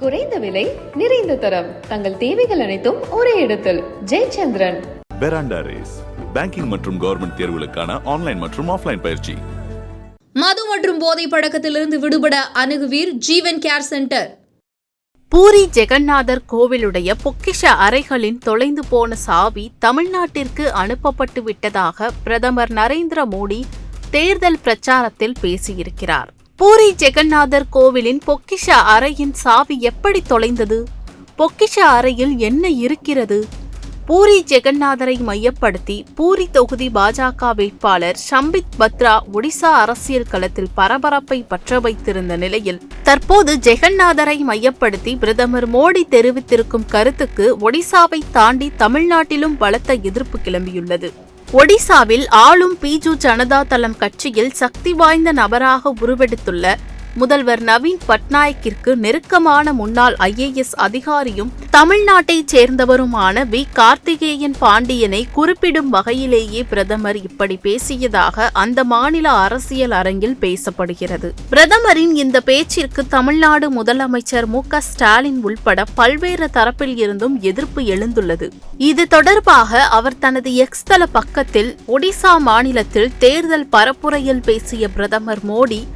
குறைந்த விலை நிறைந்த தரம். தங்கள் தேவைகள் அனைத்தும் ஒரே இடத்தில். ஜெயச்சந்திரன். பெராண்டா ரேஸ் பேங்கிங் மற்றும் கவர்மெண்ட் தேர்வுகளுக்கான ஆன்லைன் மற்றும் ஆஃப்லைன் பயிற்சி. மது மற்றும் போதை பழக்கத்திலிருந்து விடுபட அணுகுவீர் ஜீவன் கேர் சென்டர். பூரி ஜெகநாதர் கோவிலுடைய பொக்கிஷ அறைகளின் தொலைந்து போன சாவி தமிழ்நாட்டிற்கு அனுப்பப்பட்டு விட்டதாக பிரதமர் நரேந்திர மோடி தேர்தல் பிரச்சாரத்தில் பேசியிருக்கிறார். பூரி ஜெகநாதர் கோவிலின் பொக்கிஷ அறையின் சாவி எப்படி தொலைந்தது? பொக்கிஷ அறையில் என்ன இருக்கிறது? பூரி ஜெகநாதரை மையப்படுத்தி பூரி தொகுதி பாஜக வேட்பாளர் சம்பித் பத்ரா ஒடிசா அரசியல் களத்தில் பரபரப்பை பற்ற வைத்திருந்த நிலையில் தற்போது ஜெகநாதரை மையப்படுத்தி பிரதமர் மோடி தெரிவித்திருக்கும் கருத்துக்கு ஒடிசாவை தாண்டி தமிழ்நாட்டிலும் பலத்த எதிர்ப்பு கிளம்பியுள்ளது. ஒடிசாவில் ஆளும் பிஜு ஜனதா தளம் கட்சியில் சக்தி வாய்ந்த நபராக உருவெடுத்துள்ள முதல்வர் நவீன் பட்நாயக்கிற்கு நெருக்கமான முன்னாள் ஐஏஎஸ் அதிகாரியும் தமிழ்நாட்டைச் சேர்ந்தவருமான வி. கார்த்திகேயன் பாண்டியனை குறிப்பிடும் வகையிலேயே பிரதமர் இப்படி பேசியதாக அந்த மாநில அரசியல் அரங்கில் பேசப்படுகிறது. பிரதமரின் இந்த பேச்சிற்கு தமிழ்நாடு முதலமைச்சர் மு. க. ஸ்டாலின் உள்பட பல்வேறு தரப்பில் இருந்தும் எதிர்ப்பு எழுந்துள்ளது. இது தொடர்பாக அவர் தனது எக்ஸ் தள பக்கத்தில் ஒடிசா மாநிலத்தில் தேர்தல் பரப்புரையில் பேசிய பிரதமர் மோடி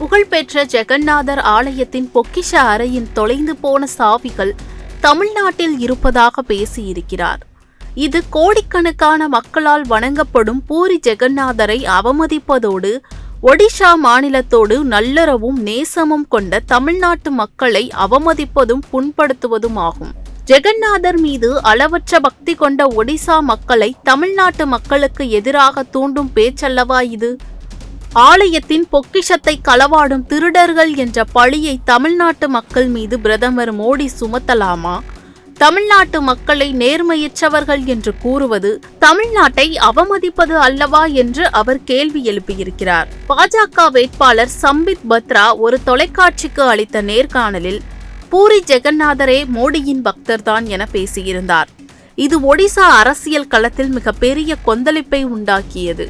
புகழ்பெற்ற ஜெகநாதர் ஆலயத்தின் பொக்கிஷ அறையின் தொலைந்து போன சாவிகள் தமிழ்நாட்டில் இருப்பதாக பேசியிருக்கிறார். இது கோடிக்கணக்கான மக்களால் வணங்கப்படும் பூரி ஜெகநாதரை அவமதிப்பதோடு ஒடிஷா மாநிலத்தோடு நல்லறவும் நேசமும் கொண்ட தமிழ்நாட்டு மக்களை அவமதிப்பதும் புண்படுத்துவதும் ஆகும் ஜெகநாதர் மீது அளவற்ற பக்தி கொண்ட ஒடிசா மக்களை தமிழ்நாட்டு மக்களுக்கு எதிராக தூண்டும் பேச்சல்லவா இது? ஆலயத்தின் பொக்கிஷத்தை களவாடும் திருடர்கள் என்ற பழியை தமிழ்நாட்டு மக்கள் மீது பிரதமர் மோடி சுமத்தலாமா? தமிழ்நாட்டு மக்களை நேர்மையற்றவர்கள் என்று கூறுவது தமிழ்நாட்டை அவமதிப்பது அல்லவா என்று அவர் கேள்வி எழுப்பியிருக்கிறார். பாஜக வேட்பாளர் சம்பித் பத்ரா ஒரு தொலைக்காட்சிக்கு அளித்த நேர்காணலில் பூரி ஜெகநாதரே மோடியின் பக்தர்தான் என பேசியிருந்தார். இது ஒடிசா அரசியல் களத்தில் மிகப்பெரிய கொந்தளிப்பை உண்டாக்கியது.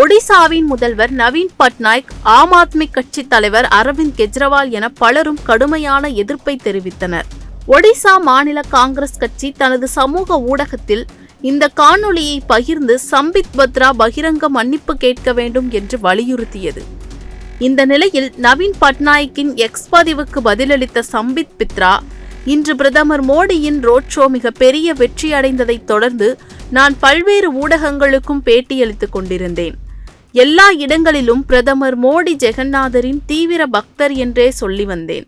ஒடிசாவின் முதல்வர் நவீன் பட்நாயக் ஆம் ஆத்மி கட்சி தலைவர் அரவிந்த் கெஜ்ரிவால் என பலரும் கடுமையான எதிர்ப்பை தெரிவித்தனர். ஒடிசா மாநில காங்கிரஸ் கட்சி தனது சமூக ஊடகத்தில் இந்த காணொளியை பகிர்ந்து சம்பித் பத்ரா பகிரங்க மன்னிப்பு கேட்க வேண்டும் என்று வலியுறுத்தியது. இந்த நிலையில் நவீன் பட்நாயக்கின் எக்ஸ் பதிவுக்கு பதிலளித்த சம்பித் பித்ரா இன்று பிரதமர் மோடியின் ரோட் ஷோ மிக பெரிய வெற்றியடைந்ததைத் தொடர்ந்து நான் பல்வேறு ஊடகங்களுக்கும் பேட்டியளித்துக் கொண்டிருந்தேன். எல்லா இடங்களிலும் பிரதமர் மோடி ஜெகநாதரின் தீவிர பக்தர் என்றே சொல்லி வந்தேன்.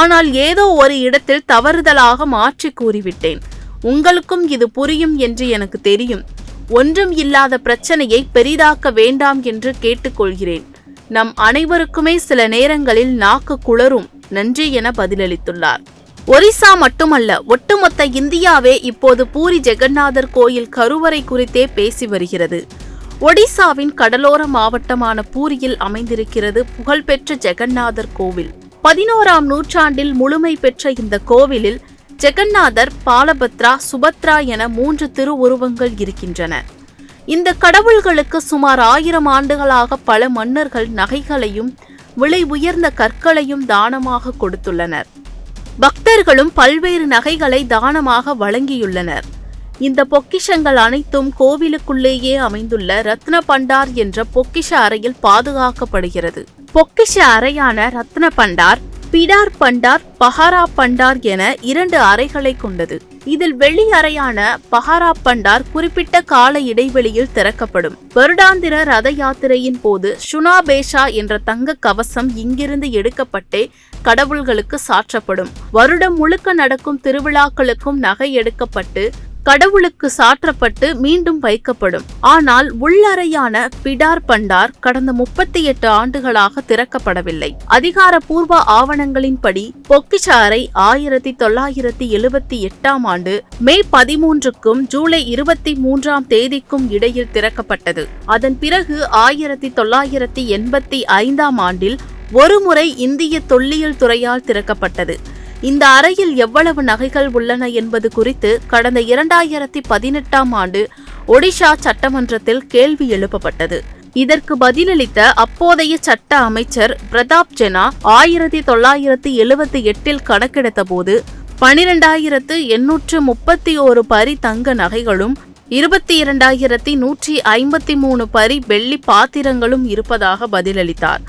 ஆனால் ஏதோ ஒரு இடத்தில் தவறுதலாக மாற்றி கூறிவிட்டேன். உங்களுக்கும் இது புரியும் என்று எனக்கு தெரியும். ஒன்றும் இல்லாத பிரச்சனையை பெரிதாக்க வேண்டாம் என்று கேட்டுக்கொள்கிறேன். நம் அனைவருக்குமே சில நேரங்களில் நாக்கு குளரும் நன்றி என பதிலளித்துள்ளார். ஒரிசா மட்டுமல்ல ஒட்டுமொத்த இந்தியாவே இப்போது பூரி ஜெகநாதர் கோயில் கருவறை குறித்தே பேசி வருகிறது. ஒடிசாவின் கடலோர மாவட்டமான பூரியில் அமைந்திருக்கிறது புகழ்பெற்ற ஜெகநாதர் கோவில். பதினோராம் நூற்றாண்டில் முழுமை பெற்ற இந்த கோவிலில் ஜெகநாதர் பாலபத்ரா சுபத்ரா என மூன்று திருவுருவங்கள் இருக்கின்றன. இந்த கடவுள்களுக்கு சுமார் ஆயிரம் ஆண்டுகளாக பல மன்னர்கள் நகைகளையும் விலை உயர்ந்த கற்களையும் தானமாக கொடுத்துள்ளனர். பக்தர்களும் பல்வேறு நகைகளை தானமாக வழங்கியுள்ளனர். இந்த பொக்கிஷங்கள் அனைத்தும் கோவிலுக்குள்ளேயே அமைந்துள்ள ரத்ன பண்டார் என்ற பொக்கிஷ அறையில் பாதுகாக்கப்படுகிறது. பொக்கிஷ அறையான ரத்ன பண்டார் பிடார் பண்டார் பஹாரா பண்டார் என இரண்டு அறைகளை கொண்டது. இதில் வெள்ளி அறையான பஹாரா பண்டார் குறிப்பிட்ட கால இடைவெளியில் திறக்கப்படும். வருடாந்திர ரத யாத்திரையின் போது சுனாபேஷா என்ற தங்க கவசம் இங்கிருந்து எடுக்கப்பட்டே கடவுள்களுக்கு சாற்றப்படும். வருடம் முழுக்க நடக்கும் திருவிழாக்களுக்கும் நகை எடுக்கப்பட்டு கடவுளுக்கு சாற்றப்பட்டு மீண்டும் வைக்கப்படும். ஆனால் உள்ளறையான பிடார் பண்டார் கடந்த முப்பத்தி எட்டு ஆண்டுகளாக திறக்கப்படவில்லை. அதிகாரப்பூர்வ ஆவணங்களின்படி பொக்கிஷ அறை ஆயிரத்தி தொள்ளாயிரத்தி எழுபத்தி எட்டாம் ஆண்டு மே பதிமூன்றுக்கும் ஜூலை இருபத்தி மூன்றாம் தேதிக்கும் இடையில் திறக்கப்பட்டது. அதன் பிறகு ஆயிரத்தி தொள்ளாயிரத்தி எண்பத்தி ஐந்தாம் ஆண்டில் ஒருமுறை இந்திய தொல்லியல் துறையால் திறக்கப்பட்டது. இந்த அறையில் எவ்வளவு நகைகள் உள்ளன என்பது குறித்து கடந்த இரண்டாயிரத்தி பதினெட்டாம் ஆண்டு ஒடிஷா சட்டமன்றத்தில் கேள்வி எழுப்பப்பட்டது. இதற்கு பதிலளித்த அப்போதைய சட்ட அமைச்சர் பிரதாப் ஜெனா ஆயிரத்தி தொள்ளாயிரத்தி எழுவத்தி எட்டில் கணக்கெடுத்த போது பனிரெண்டாயிரத்து எண்ணூற்று முப்பத்தி ஓரு பரி தங்க நகைகளும் இருபத்தி இரண்டாயிரத்தி நூற்றி ஐம்பத்தி மூணு பரி வெள்ளி பாத்திரங்களும் இருப்பதாக பதிலளித்தார்.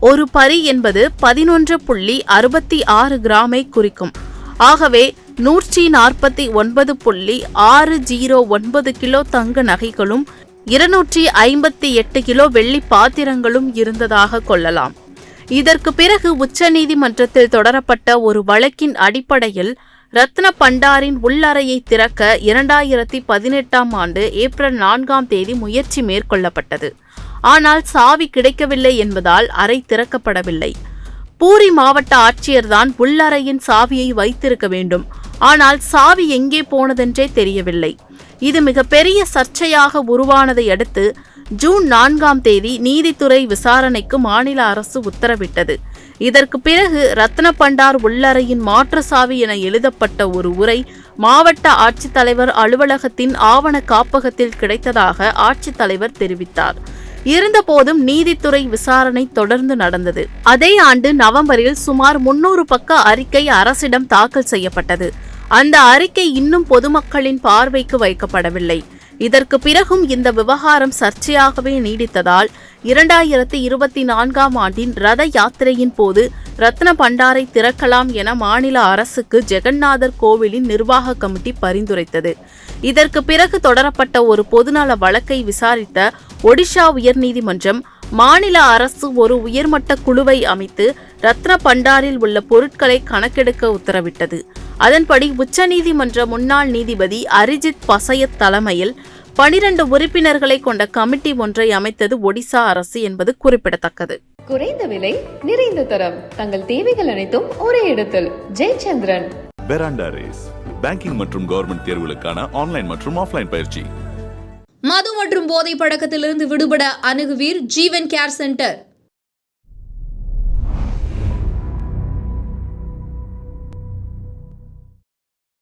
ஒரு பரி என்பது பதினொன்று புள்ளி அறுபத்தி ஆறு கிராமை குறிக்கும். ஆகவே நூற்றி நாற்பத்தி ஒன்பது புள்ளி ஆறு ஜீரோ ஒன்பது கிலோ தங்க நகைகளும் இருநூற்றி ஐம்பத்தி எட்டு கிலோ வெள்ளி பாத்திரங்களும் இருந்ததாக கொள்ளலாம். இதற்கு பிறகு உச்சநீதிமன்றத்தில் தொடரப்பட்ட ஒரு வழக்கின் அடிப்படையில் ரத்ன பண்டாரின் உள்ளறையை திறக்க இரண்டாயிரத்தி பதினெட்டாம் ஆண்டு ஏப்ரல் நான்காம் தேதி முயற்சி மேற்கொள்ளப்பட்டது. ஆனால் சாவி கிடைக்கவில்லை என்பதால் அறை திறக்கப்படவில்லை. பூரி மாவட்ட ஆட்சியர்தான் உள்ளறையின் சாவியை வைத்திருக்க வேண்டும். ஆனால் சாவி எங்கே போனதென்றே தெரியவில்லை. இது மிகப்பெரிய சர்ச்சையாக உருவானதை அடுத்து ஜூன் நான்காம் தேதி நீதித்துறை விசாரணைக்கு மாநில அரசு உத்தரவிட்டது. இதற்கு பிறகு ரத்ன பண்டார் உள்ளறையின் மாற்று சாவி என எழுதப்பட்ட ஒரு உரை மாவட்ட ஆட்சித்தலைவர் அலுவலகத்தின் ஆவண காப்பகத்தில் கிடைத்ததாக ஆட்சித்தலைவர் தெரிவித்தார். இருந்தபோதும் நீதித்துறை விசாரணை தொடர்ந்து நடந்தது. அதே ஆண்டு நவம்பரில் சுமார் முன்னூறு பக்க அறிக்கை அரசிடம் தாக்கல் செய்யப்பட்டது. அந்த அறிக்கை இன்னும் பொதுமக்களின் பார்வைக்கு வைக்கப்படவில்லை. இதற்கு பிறகும் இந்த விவகாரம் சர்ச்சையாகவே நீடித்ததால் இரண்டாயிரத்தி இருபத்தி நான்காம் ஆண்டின் ரத யாத்திரையின் போது ரத்ன பண்டாரை திறக்கலாம் என மாநில அரசுக்கு ஜெகநாதர் கோவிலின் நிர்வாக கமிட்டி பரிந்துரைத்தது. இதற்கு பிறகு தொடரப்பட்ட ஒரு பொதுநல வழக்கை விசாரித்த ஒடிஷா உயர்நீதிமன்றம் மாநில அரசு ஒரு உயர்மட்ட குழுவை அமைத்து ரத்ன பண்டாரில் உள்ள பொருட்களை கணக்கெடுக்க உத்தரவிட்டது. அதன்படி உச்சநீதிமன்ற முன்னாள் நீதிபதி அரிஜித் பசயத் தலைமையில் பனிரண்டு உறுப்பினர்களை கொண்ட கமிட்டி ஒன்றை அமைத்தது ஒடிசா அரசு என்பது குறிப்பிடத்தக்கது. குறைந்த விலை நிறைந்த தரம். தங்கள் தேவைகள் அனைத்தும் ஒரே இடத்தில். ஜெயச்சந்திரன். பெராண்டா ரேஸ் பேங்கிங் மற்றும் கவர்மெண்ட் தேர்வுகளுக்கான ஆன்லைன் மற்றும் ஆஃப்லைன் பயிற்சி. மது மற்றும் போதை பழக்கத்திலிருந்து விடுபட அணுகுவீர் ஜீவன் கேர் சென்டர்.